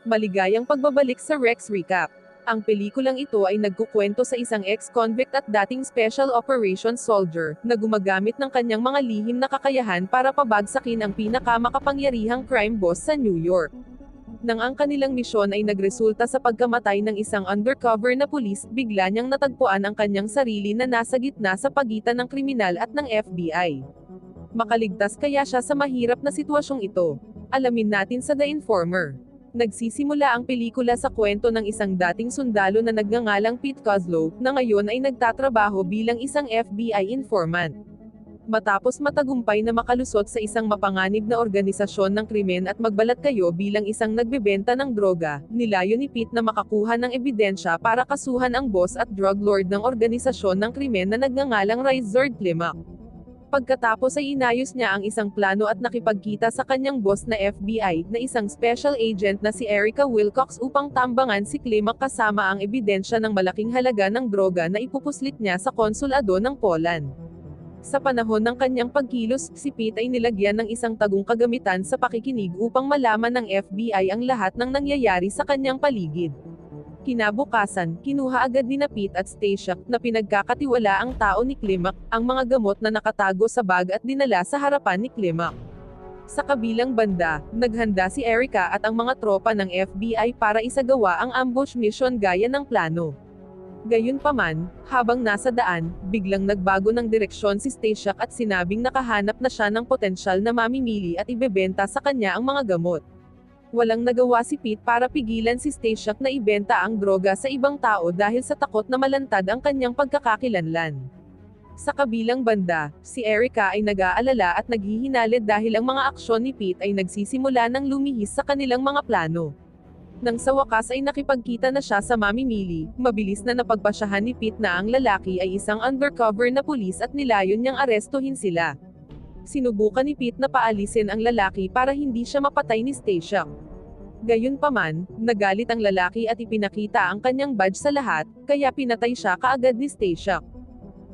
Maligayang pagbabalik sa Rex Recap. Ang pelikulang ito ay nagkukwento sa isang ex-convict at dating Special Operations Soldier, na gumagamit ng kanyang mga lihim na kakayahan para pabagsakin ang pinakamakapangyarihang crime boss sa New York. Nang ang kanilang misyon ay nagresulta sa pagkamatay ng isang undercover na pulis, bigla niyang natagpuan ang kanyang sarili na nasa gitna sa pagitan ng kriminal at ng FBI. Makaligtas kaya siya sa mahirap na sitwasyong ito? Alamin natin sa The Informer. Nagsisimula ang pelikula sa kwento ng isang dating sundalo na nagngangalang Pete Kozlow, na ngayon ay nagtatrabaho bilang isang FBI informant. Matapos matagumpay na makalusot sa isang mapanganib na organisasyon ng krimen at magbalat kayo bilang isang nagbebenta ng droga, nilayo ni Pete na makakuha ng ebidensya para kasuhan ang boss at drug lord ng organisasyon ng krimen na nagngangalang Rizard Plimak. Pagkatapos ay inayos niya ang isang plano at nakipagkita sa kanyang boss na FBI, na isang special agent na si Erica Wilcox upang tambangan si Klimak kasama ang ebidensya ng malaking halaga ng droga na ipupuslit niya sa konsulado ng Poland. Sa panahon ng kanyang pagkilos, si Pete ay nilagyan ng isang tagong kagamitan sa pakikinig upang malaman ng FBI ang lahat ng nangyayari sa kanyang paligid. Kinabukasan, kinuha agad ni Pete at Stacia, na pinagkakatiwala ang tao ni Klimak, ang mga gamot na nakatago sa bag at dinala sa harapan ni Klimak. Sa kabilang banda, naghanda si Erica at ang mga tropa ng FBI para isagawa ang ambush mission gaya ng plano. Gayunpaman, habang nasa daan, biglang nagbago ng direksyon si Stasiak at sinabing nakahanap na siya ng potensyal na mamimili at ibebenta sa kanya ang mga gamot. Walang nagawa si Pete para pigilan si Stasiak na ibenta ang droga sa ibang tao dahil sa takot na malantad ang kanyang pagkakakilanlan. Sa kabilang banda, si Erica ay nag-aalala at naghihinalid dahil ang mga aksyon ni Pete ay nagsisimula ng lumihis sa kanilang mga plano. Nang sa wakas ay nakipagkita na siya sa mamimili, mabilis na napagpasyahan ni Pete na ang lalaki ay isang undercover na pulis at nilayon niyang arestuhin sila. Sinubukan ni Pete na paalisin ang lalaki para hindi siya mapatay ni Stacia. Gayunpaman, nagalit ang lalaki at ipinakita ang kanyang badge sa lahat, kaya pinatay siya kaagad ni Stacia.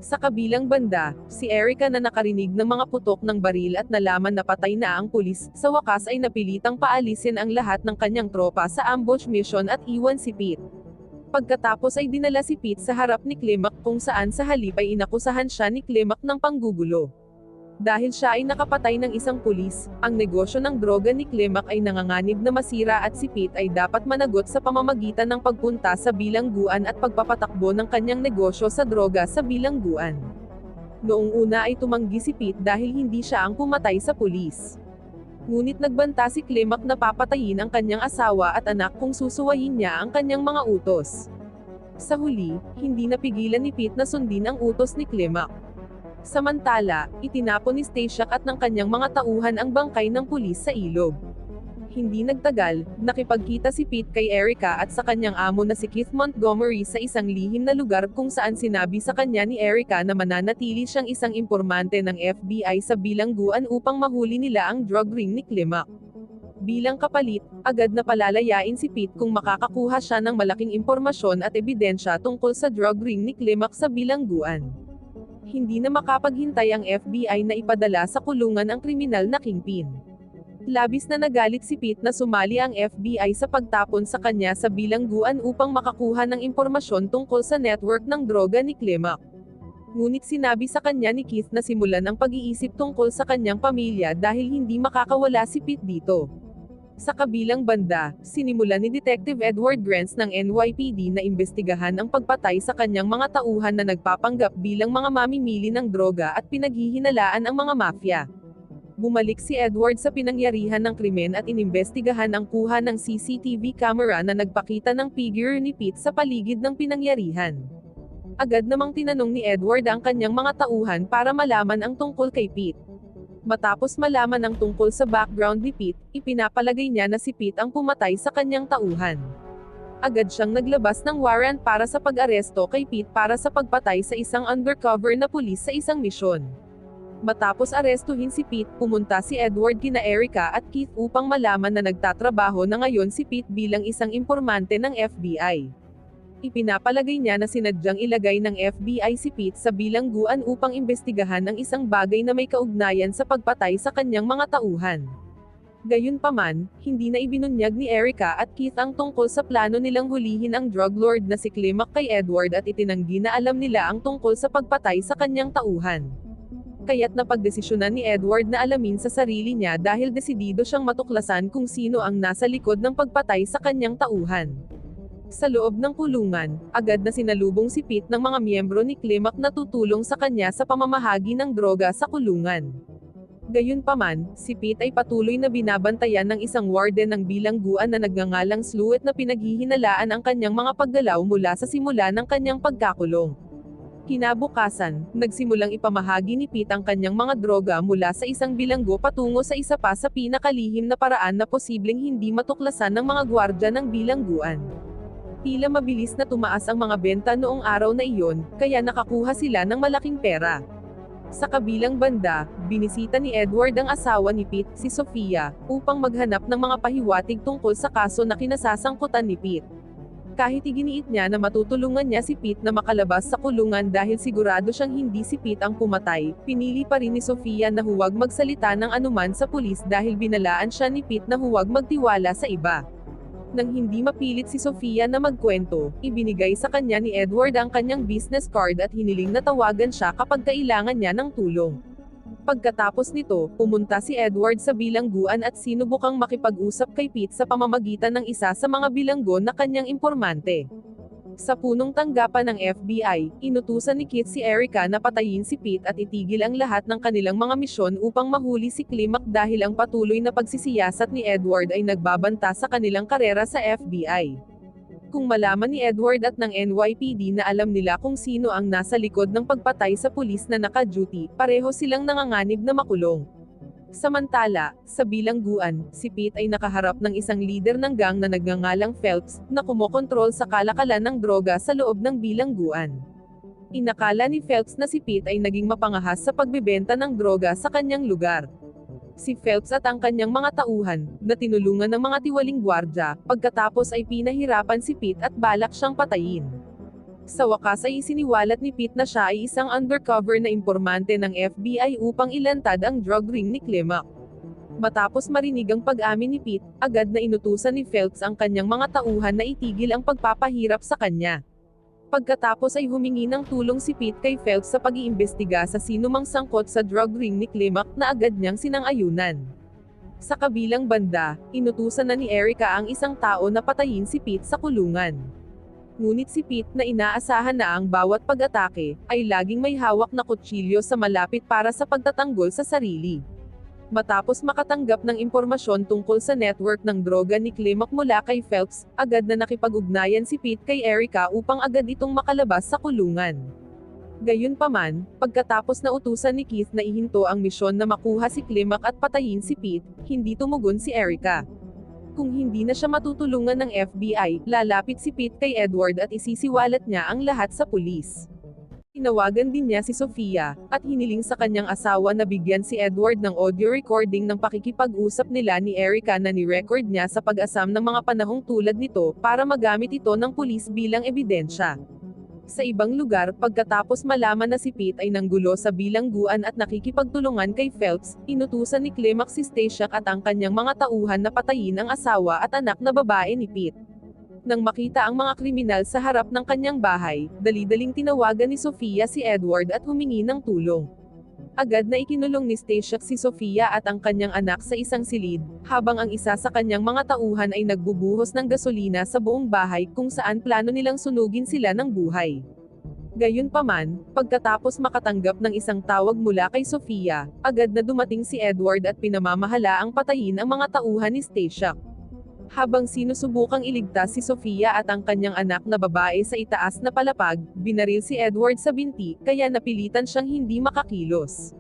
Sa kabilang banda, si Erica na nakarinig ng mga putok ng baril at nalaman na patay na ang pulis, sa wakas ay napilitang paalisin ang lahat ng kanyang tropa sa ambush mission at iwan si Pete. Pagkatapos ay dinala si Pete sa harap ni Klimak kung saan sa halip ay inakusahan siya ni Klimak ng panggugulo. Dahil siya ay nakapatay ng isang pulis, ang negosyo ng droga ni Klimak ay nanganganib na masira at si Pete ay dapat managot sa pamamagitan ng pagpunta sa bilangguan at pagpapatakbo ng kanyang negosyo sa droga sa bilangguan. Noong una ay tumanggi si Pete dahil hindi siya ang pumatay sa pulis. Ngunit nagbanta si Klimak na papatayin ang kanyang asawa at anak kung susuwayin niya ang kanyang mga utos. Sa huli, hindi napigilan ni Pete na sundin ang utos ni Klimak. Samantala, itinapon ni Stasiak at ng kanyang mga tauhan ang bangkay ng pulis sa ilog. Hindi nagtagal, nakipagkita si Pete kay Erica at sa kanyang amo na si Keith Montgomery sa isang lihim na lugar kung saan sinabi sa kanya ni Erica na mananatili siyang isang impormante ng FBI sa bilangguan upang mahuli nila ang drug ring ni Klimak. Bilang kapalit, agad na palalayain si Pete kung makakakuha siya ng malaking impormasyon at ebidensya tungkol sa drug ring ni Klimak sa bilangguan. Hindi na makapaghintay ang FBI na ipadala sa kulungan ang kriminal na kingpin. Labis na nagalit si Pete na sumali ang FBI sa pagtapon sa kanya sa bilangguan upang makakuha ng impormasyon tungkol sa network ng droga ni Klimak. Ngunit sinabi sa kanya ni Keith na simulan ang pag-iisip tungkol sa kanyang pamilya dahil hindi makakawala si Pete dito. Sa kabilang banda, sinimulan ni Detective Edward Grants ng NYPD na imbestigahan ang pagpatay sa kanyang mga tauhan na nagpapanggap bilang mga mamimili ng droga at pinaghihinalaan ang mga mafia. Bumalik si Edward sa pinangyarihan ng krimen at inimbestigahan ang kuha ng CCTV camera na nagpakita ng figure ni Pete sa paligid ng pinangyarihan. Agad namang tinanong ni Edward ang kanyang mga tauhan para malaman ang tungkol kay Pete. Matapos malaman ang tungkol sa background ni Pete, ipinapalagay niya na si Pete ang pumatay sa kanyang tauhan. Agad siyang naglabas ng warrant para sa pag-aresto kay Pete para sa pagpatay sa isang undercover na pulis sa isang misyon. Matapos arestuhin si Pete, pumunta si Edward kina Erica at Keith upang malaman na nagtatrabaho na ngayon si Pete bilang isang impormante ng FBI. Ipinapalagay niya na sinadyang ilagay ng FBI si Pete sa bilangguan upang imbestigahan ang isang bagay na may kaugnayan sa pagpatay sa kanyang mga tauhan. Gayunpaman, hindi na ibinunyag ni Erica at Keith ang tungkol sa plano nilang hulihin ang drug lord na si Klimak kay Edward at itinanggi na alam nila ang tungkol sa pagpatay sa kanyang tauhan. Kaya't napagdesisyonan ni Edward na alamin sa sarili niya dahil desidido siyang matuklasan kung sino ang nasa likod ng pagpatay sa kanyang tauhan. Sa loob ng kulungan, agad na sinalubong si Pete ng mga miyembro ni Klimak na tutulong sa kanya sa pamamahagi ng droga sa kulungan. Gayunpaman, si Pete ay patuloy na binabantayan ng isang warden ng bilangguan na nagngangalang Sluet na pinaghihinalaan ang kanyang mga paggalaw mula sa simula ng kanyang pagkakulong. Kinabukasan, nagsimulang ipamahagi ni Pete ang kanyang mga droga mula sa isang bilanggo patungo sa isa pa sa pinakalihim na paraan na posibleng hindi matuklasan ng mga gwardya ng bilangguan. Tila mabilis na tumaas ang mga benta noong araw na iyon, kaya nakakuha sila ng malaking pera. Sa kabilang banda, binisita ni Edward ang asawa ni Pete, si Sofia, upang maghanap ng mga pahiwatig tungkol sa kaso na kinasasangkutan ni Pete. Kahit iginiit niya na matutulungan niya si Pete na makalabas sa kulungan dahil sigurado siyang hindi si Pete ang pumatay, pinili pa rin ni Sofia na huwag magsalita ng anuman sa pulis dahil binalaan siya ni Pete na huwag magtiwala sa iba. Nang hindi mapilit si Sofia na magkwento, ibinigay sa kanya ni Edward ang kanyang business card at hiniling na tawagan siya kapag kailangan niya ng tulong. Pagkatapos nito, pumunta si Edward sa bilangguan at sinubukang makipag-usap kay Pete sa pamamagitan ng isa sa mga bilanggo na kanyang impormante. Sa punong tanggapan ng FBI, inutusan ni Kit si Erica na patayin si Pete at itigil ang lahat ng kanilang mga misyon upang mahuli si Klimak dahil ang patuloy na pagsisiyasat ni Edward ay nagbabanta sa kanilang karera sa FBI. Kung malaman ni Edward at ng NYPD na alam nila kung sino ang nasa likod ng pagpatay sa pulis na naka-duty, pareho silang nanganganib na makulong. Samantala, sa bilangguan, si Pete ay nakaharap ng isang leader ng gang na nagngangalang Phelps, na kumokontrol sa kalakalan ng droga sa loob ng bilangguan. Inakala ni Phelps na si Pete ay naging mapangahas sa pagbebenta ng droga sa kanyang lugar. Si Phelps at ang kanyang mga tauhan, na tinulungan ng mga tiwaling gwardya, pagkatapos ay pinahirapan si Pete at balak siyang patayin. Sa wakas ay isiniwalat ni Pete na siya ay isang undercover na impormante ng FBI upang ilantad ang drug ring ni Klimak. Matapos marinig ang pag-amin ni Pete, agad na inutusan ni Phelps ang kanyang mga tauhan na itigil ang pagpapahirap sa kanya. Pagkatapos ay humingi ng tulong si Pete kay Phelps sa pag-iimbestiga sa sinumang sangkot sa drug ring ni Klimak na agad niyang sinang-ayunan. Sa kabilang banda, inutusan na ni Erica ang isang tao na patayin si Pete sa kulungan. Ngunit si Pete na inaasahan na ang bawat pag-atake, ay laging may hawak na kutsilyo sa malapit para sa pagtatanggol sa sarili. Matapos makatanggap ng impormasyon tungkol sa network ng droga ni Klimak mula kay Phelps, agad na nakipag-ugnayan si Pete kay Erica upang agad itong makalabas sa kulungan. Gayunpaman, pagkatapos na utusan ni Keith na ihinto ang misyon na makuha si Klimak at patayin si Pete, hindi tumugon si Erica. Kung hindi na siya matutulungan ng FBI, lalapit si Pete kay Edward at isisiwalat niya ang lahat sa pulis. Tinawagan din niya si Sofia, at hiniling sa kanyang asawa na bigyan si Edward ng audio recording ng pakikipag-usap nila ni Erica na ni-record niya sa pag-asam ng mga panahong tulad nito para magamit ito ng pulis bilang ebidensya. Sa ibang lugar, pagkatapos malaman na si Pete ay nanggulo sa bilangguan at nakikipagtulungan kay Phelps, inutusan ni Clemax si Stasiak at ang kanyang mga tauhan na patayin ang asawa at anak na babae ni Pete. Nang makita ang mga kriminal sa harap ng kanyang bahay, dali-daling tinawagan ni Sofia si Edward at humingi ng tulong. Agad na ikinulong ni Stasiak si Sofia at ang kanyang anak sa isang silid, habang ang isa sa kanyang mga tauhan ay nagbubuhos ng gasolina sa buong bahay kung saan plano nilang sunugin sila ng buhay. Gayunpaman, pagkatapos makatanggap ng isang tawag mula kay Sofia, agad na dumating si Edward at pinamamahala ang patayin ang mga tauhan ni Stasiak. Habang sinusubukang iligtas si Sofia at ang kanyang anak na babae sa itaas na palapag, binaril si Edward sa binti, kaya napilitan siyang hindi makakilos.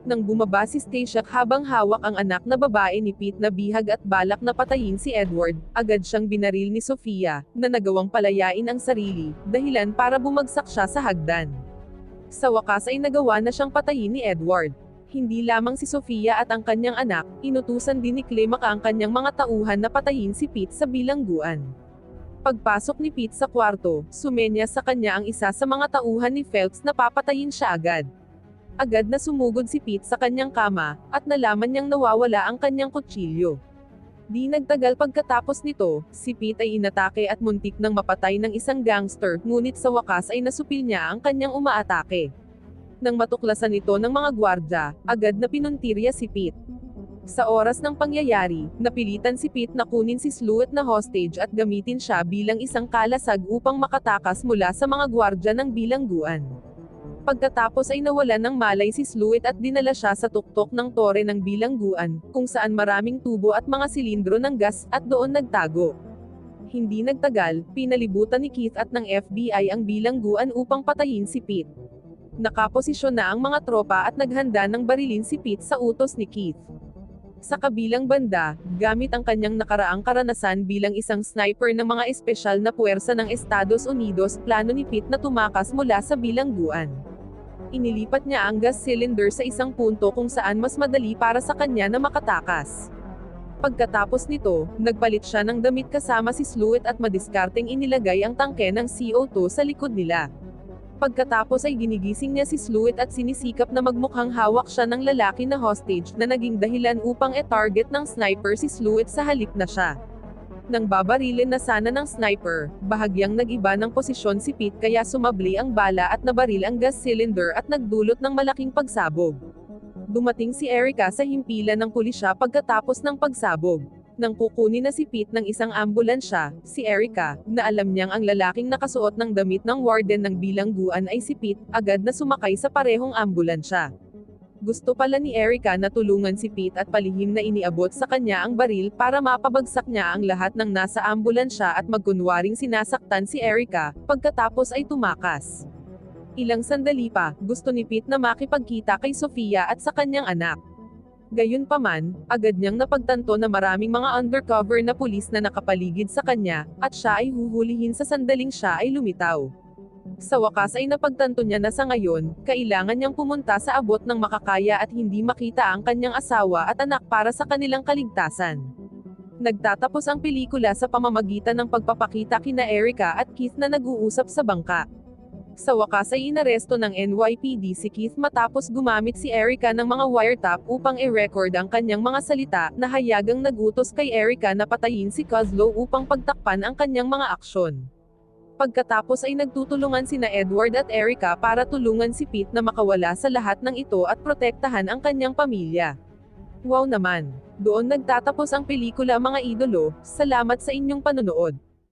Nang bumaba si Stasiak habang hawak ang anak na babae ni Pete na bihag at balak na patayin si Edward, agad siyang binaril ni Sofia, na nagawang palayain ang sarili, dahilan para bumagsak siya sa hagdan. Sa wakas ay nagawa na siyang patayin ni Edward hindi lamang si Sofia at ang kanyang anak, inutusan din ni Clemac ang kanyang mga tauhan na patayin si Pete sa bilangguan. Pagpasok ni Pete sa kwarto, sumenya sa kanya ang isa sa mga tauhan ni Phelps na papatayin siya agad. agad na sumugod si Pete sa kanyang kama, at nalaman niyang nawawala ang kanyang kutsilyo. Di nagtagal pagkatapos nito, si Pete ay inatake at muntik nang mapatay ng isang gangster, ngunit sa wakas ay nasupil niya ang kanyang umaatake. Nang matuklasan ito ng mga gwardya, agad na pinuntirya si Pete. Sa oras ng pangyayari, napilitan si Pete na kunin si Sluet na hostage at gamitin siya bilang isang kalasag upang makatakas mula sa mga gwardya ng bilangguan. Pagkatapos ay nawalan ng malay si Sluit at dinala siya sa tuktok ng tore ng bilangguan, kung saan maraming tubo at mga silindro ng gas, at doon nagtago. Hindi nagtagal, pinalibutan ni Keith at ng FBI ang bilangguan upang patayin si Pete. Nakaposisyon na ang mga tropa at naghanda ng barilin si Pete sa utos ni Keith. Sa kabilang banda, gamit ang kanyang nakaraang karanasan bilang isang sniper ng mga espesyal na puwersa ng Estados Unidos, plano ni Pete na tumakas mula sa bilangguan. Inilipat niya ang gas cylinder sa isang punto kung saan mas madali para sa kanya na makatakas. Pagkatapos nito, nagpalit siya ng damit kasama si Sluit at madiskarteng inilagay ang tangke ng CO2 sa likod nila. Pagkatapos ay ginigising niya si Sluit at sinisikap na magmukhang hawak siya ng lalaki na hostage na naging dahilan upang e-target ng sniper si Sluit sa halip na siya. Nang babarilin na sana ng sniper, bahagyang nag-iba ng posisyon si Pete kaya sumabli ang bala at nabaril ang gas cylinder at nagdulot ng malaking pagsabog. Dumating si Erica sa himpilan ng pulisya pagkatapos ng pagsabog. Nang kukunin na si Pete ng isang ambulansya, si Erica, na alam niyang ang lalaking nakasuot ng damit ng warden ng bilangguan ay si Pete, agad na sumakay sa parehong ambulansya. Gusto pala ni Erica na tulungan si Pete at palihim na iniabot sa kanya ang baril para mapabagsak niya ang lahat ng nasa ambulansya at magkunwaring sinasaktan si Erica, pagkatapos ay tumakas. Ilang sandali pa, gusto ni Pete na makipagkita kay Sofia at sa kanyang anak. Gayunpaman, agad niyang napagtanto na maraming mga undercover na pulis na nakapaligid sa kanya, at siya ay huhulihin sa sandaling siya ay lumitaw. Sa wakas ay napagtanto niya na sa ngayon, kailangan niyang pumunta sa abot ng makakaya at hindi makita ang kanyang asawa at anak para sa kanilang kaligtasan. Nagtatapos ang pelikula sa pamamagitan ng pagpapakita kina Erica at Keith na nag-uusap sa bangka. Sa wakas ay inaresto ng NYPD si Keith matapos gumamit si Erica ng mga wiretap upang i-record ang kanyang mga salita, na hayagang nagutos kay Erica na patayin si Kozlow upang pagtakpan ang kanyang mga aksyon. Pagkatapos ay nagtutulungan sina Edward at Erica para tulungan si Pete na makawala sa lahat ng ito at protektahan ang kanyang pamilya. Wow naman! Doon nagtatapos ang pelikula mga idolo, salamat sa inyong panonood.